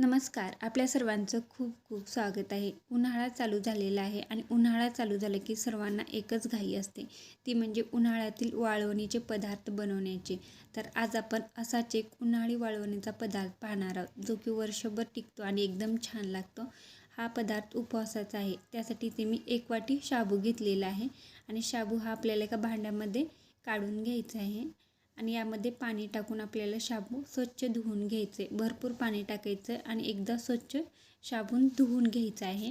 नमस्कार. आपल्या सर्वांचं खूप खूप स्वागत आहे. उन्हाळा चालू झालेला आहे आणि उन्हाळा चालू झाला की सर्वांना एकच घाई असते. ती म्हणजे उन्हाळ्यातील वाळवणीचे पदार्थ बनवण्याचे. तर आज आपण असाच एक उन्हाळी वाळवणीचा पदार्थ पाहणार आहोत जो की वर्षभर टिकतो आणि एकदम छान लागतो. हा पदार्थ उपवासाचा आहे. त्यासाठी ते मी एक वाटी शाबू घेतलेला आहे आणि शाबू हा आपल्याला एका भांड्यामध्ये काढून घ्यायचा आहे. आणि यामध्ये पाणी टाकून आपल्याला शाबू स्वच्छ धुवून घ्यायचे. भरपूर पाणी टाकायचं आणि एकदा स्वच्छ शाबून धुवून घ्यायचं आहे.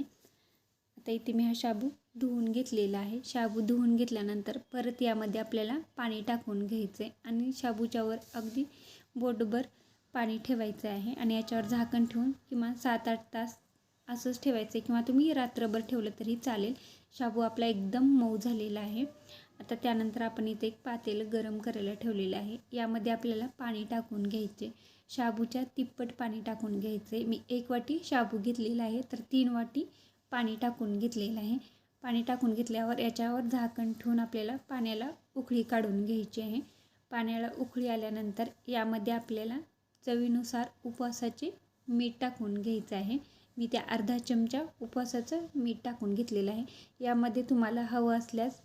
आता इथे मी हा शाबू धुवून घेतलेला आहे. शाबू धुवून घेतल्यानंतर परत यामध्ये आपल्याला पाणी टाकून घ्यायचं आहे आणि शाबूच्यावर अगदी बोटभर पाणी ठेवायचं आहे आणि याच्यावर झाकण ठेवून किमान सात आठ तास असंच ठेवायचं आहे किंवा तुम्ही रात्रभर ठेवलं तरी चालेल. शाबू आपला एकदम मऊ झालेला आहे. आता त्यानंतर आपण इथे एक पातेलं गरम करायला ठेवलेलं आहे. यामध्ये आपल्याला पाणी टाकून घ्यायचे. शाबूच्या तिप्पट पाणी टाकून घ्यायचे. मी एक वाटी शाबू घेतलेला आहे तर तीन वाटी पाणी टाकून घेतलेलं आहे. पाणी टाकून घेतल्यावर याच्यावर झाकण ठेवून आपल्याला पाण्याला उकळी काढून घ्यायची आहे. पाण्याला उकळी आल्यानंतर यामध्ये आपल्याला चवीनुसार उपवासाचे मीठ टाकून घ्यायचं आहे. मी त्या अर्धा चमचा उपवासाचं मीठ टाकून घेतलेलं आहे. यामध्ये तुम्हाला हवं असल्यास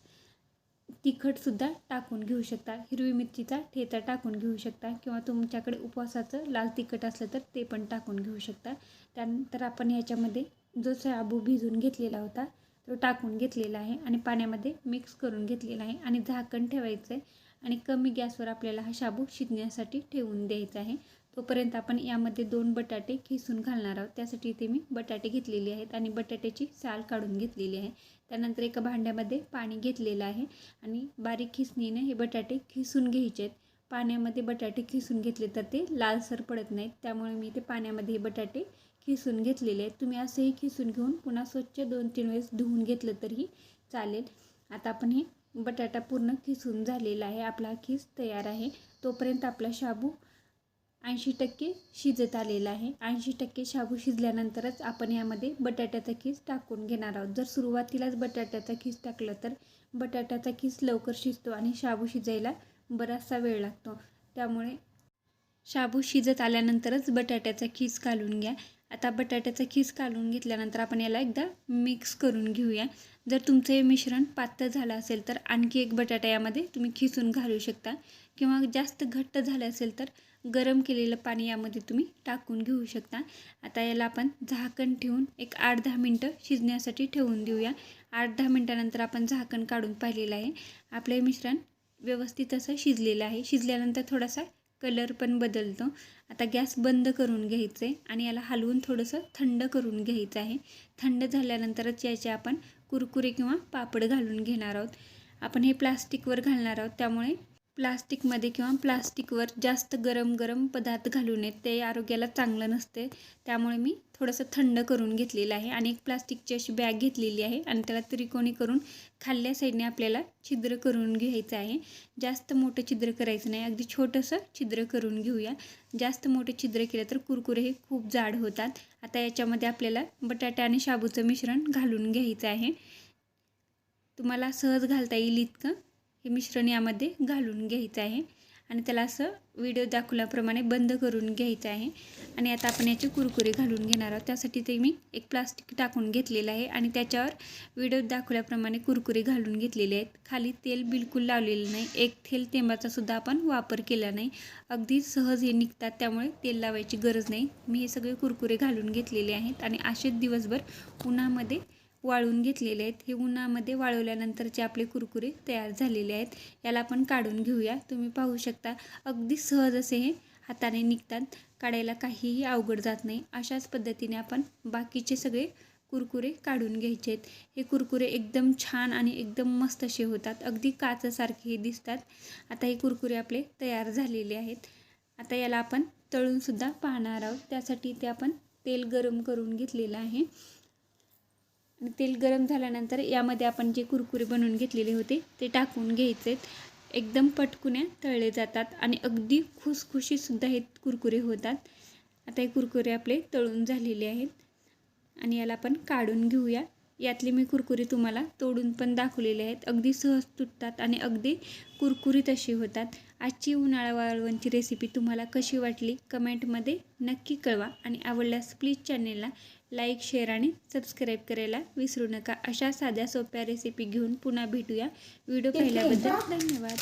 तिखटसुद्धा टाकून घेऊ शकता. हिरवी मिरचीचा ठेचा टाकून घेऊ शकता किंवा तुमच्याकडे उपवासाचं लाल तिखट असलं तर ते पण टाकून घेऊ शकता. त्यानंतर आपण याच्यामध्ये जो शाबू भिजून घेतलेला होता तो टाकून घेतलेला आहे आणि पाण्यामध्ये मिक्स करून घेतलेला आहे आणि झाकण ठेवायचं आहे आणि कमी गॅसवर आपल्याला हा शाबू शिजण्यासाठी ठेवून द्यायचा आहे. तोपर्यंत आपण यामध्ये दोन बटाटे खिसून घालणार आहोत. त्यासाठी इथे मी बटाटे घेतलेले आहेत आणि बटाट्याची साल काढून घेतलेली आहे. त्यानंतर एका भांड्यामध्ये पाणी घेतलेलं आहे आणि बारीक खिसणीने हे बटाटे खिसून घ्यायचे आहेत. पाण्यामध्ये बटाटे खिसून घेतले तर ते लालसर पडत नाहीत. त्यामुळे मी ते पाण्यामध्ये हे बटाटे खिसून घेतलेले आहेत. तुम्ही असेही खिसून घेऊन पुन्हा स्वच्छ दोन तीन वेळेस धुवून घेतलं तरीही चालेल. आता आपण हे बटाटा पूर्ण खिसून झालेला आहे. आपला खिस तयार आहे. तोपर्यंत आपला शाबू ऐंशी टक्के शिजत आलेला आहे. ऐंशी टक्के शाबू शिजल्यानंतरच आपण यामध्ये बटाट्याचा खीस टाकून घेणार आहोत. जर सुरुवातीलाच बटाट्याचा खीस टाकलं तर बटाट्याचा खीस लवकर शिजतो आणि शाबू शिजायला बराचसा वेळ लागतो. त्यामुळे शाबू शिजत आल्यानंतरच बटाट्याचा खीस घालून घ्या. आता बटाट्याचा खीस काढून घेतल्यानंतर आपण याला एकदा मिक्स करून घेऊया. जर तुमचं हे मिश्रण पातळ झालं असेल तर आणखी एक बटाटा यामध्ये तुम्ही खिसून घालू शकता. किंवा जास्त घट्ट झालं असेल तर गरम केलेलं पाणी यामध्ये तुम्ही टाकून घेऊ शकता. आता याला आपण झाकण ठेवून एक आठ दहा मिनटं शिजण्यासाठी ठेवून देऊया. आठ दहा मिनटानंतर आपण झाकण काढून पाहिलेलं आहे. आपलं मिश्रण व्यवस्थित असं शिजलेलं आहे. शिजल्यानंतर थोडासा कलर पण बदलतो. आता गॅस बंद करून घ्यायचं आहे आणि याला हलवून थोडंसं थंड करून घ्यायचं आहे. थंड झाल्यानंतरच याचे आपण कुरकुरे किंवा पापड घालून घेणार आहोत. आपण हे प्लास्टिकवर घालणार आहोत. त्यामुळे प्लास्टिकमध्ये किंवा प्लास्टिकवर जास्त गरम गरम पदार्थ घालू नयेत ते आरोग्याला चांगलं नसते. त्यामुळे मी थोडंसं थंड करून घेतलेलं आहे आणि एक प्लास्टिकची अशी बॅग घेतलेली आहे आणि त्याला त्रिकोणी करून खाल्ल्या साईडने आपल्याला छिद्र करून घ्यायचं आहे. जास्त मोठं छिद्र करायचं नाही. अगदी छोटंसं छिद्र करून घेऊया. जास्त मोठे छिद्र केलं तर कुरकुरे हे खूप जाड होतात. आता याच्यामध्ये आपल्याला बटाटा आणि शाबूचं मिश्रण घालून घ्यायचं आहे. तुम्हाला सहज घालता येईल इतकं. हे मिश्रण यामध्ये घालून घ्यायचं आहे. आणि त्याला असं व्हिडिओ दाखवल्याप्रमाणे बंद करून घ्यायचं आहे. आणि आता आपण याचे कुरकुरे घालून घेणार आहोत. त्यासाठी ते मी एक प्लास्टिक टाकून घेतलेलं आहे. आणि त्याच्यावर व्हिडिओ दाखवल्याप्रमाणे कुरकुरे घालून घेतलेले आहेत. खाली तेल बिलकुल लावलेलं नाही. एक थेल तेंबाचा सुद्धा आपण वापर केला नाही. अगदी सहज हे निघतात. त्यामुळे तेल लावायची गरज नाही. मी हे सगळे कुरकुरे घालून घेतलेले आहेत. आणि असेच दिवसभर उन्हामध्ये वाळून घेतलेले आहेत. हे उन्हामध्ये वाळवल्यानंतरचे आपले कुरकुरे तयार झालेले आहेत याला आपण काढून घेऊया. तुम्ही पाहू शकता अगदी सहज असे हे हाताने निघतात. काढायला काहीही अवघड जात नाही. अशाच पद्धतीने आपण बाकीचे सगळे कुरकुरे काढून घ्यायचे आहेत. हे कुरकुरे एकदम छान आणि एकदम मस्त असे होतात. अगदी काचसारखे हे दिसतात. आता हे कुरकुरे आपले तयार झालेले आहेत. आता याला आपण तळूनसुद्धा पाहणार आहोत. त्यासाठी ते आपण तेल गरम करून घेतलेलं आहे. तेल गरम झाल्यानंतर यामध्ये आपण जे कुरकुरे बनवून घेतलेले होते ते टाकून घ्यायचे. एकदम पटकुन्या तळले जातात आणि अगदी खुसखुशीसुद्धा हे कुरकुरे होतात. आता हे कुरकुरे आपले तळून झालेले आहेत. आणि याला आपण काढून घेऊया. यातले मी कुरकुरे तुम्हाला तोडून पण दाखवलेले आहेत. अगदी सहज तुटतात आणि अगदी कुरकुरीत असे होतात. आजची उन्हाळा वाळवणची रेसिपी तुम्हाला कशी वाटली? कमेंटमध्ये नक्की कळवा आणि आवडल्यास प्लीज चॅनेलला लाईक शेअर आणि सबस्क्राईब करायला विसरू नका. अशा साध्या सोप्या रेसिपी घेऊन पुन्हा भेटूया. व्हिडिओ पाहिल्याबद्दल धन्यवाद.